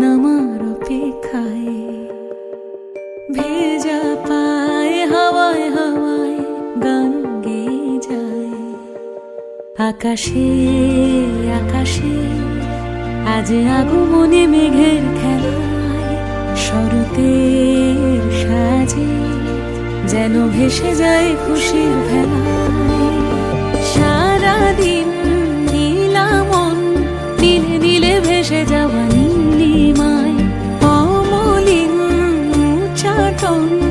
নামার অপেক্ষায়, ভেজা পায় হাওয়ায় হাওয়ায় গান যায়। আকাশে আকাশে, আজ আগুমনে মেঘের খেলায়, শরতের সাজে যেন ভেসে যায় খুশির ভেলায়। সারাদিন নীলে নীলে ভেসে যাওয়া নীলিমায় অমলিন উচ্চাটন।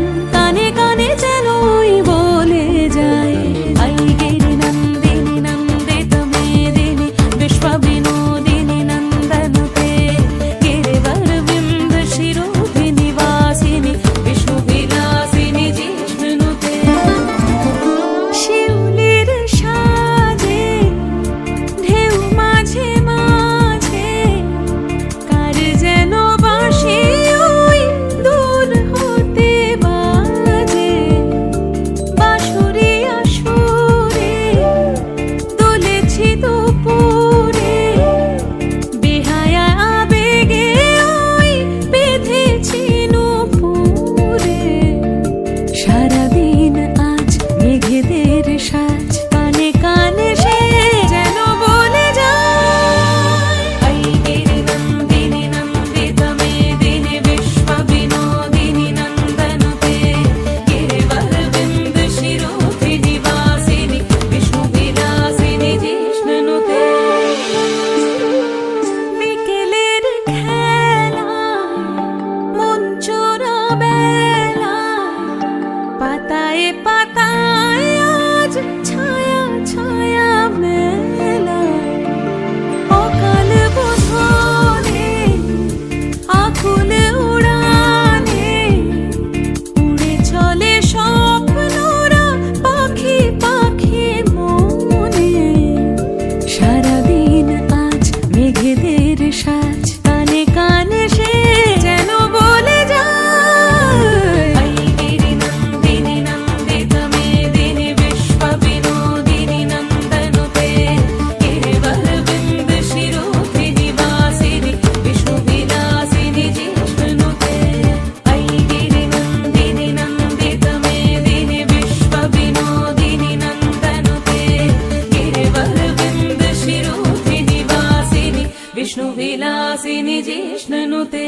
মুখের সাজ কানে কানে विष्णुविलासिनि जिष्णनुते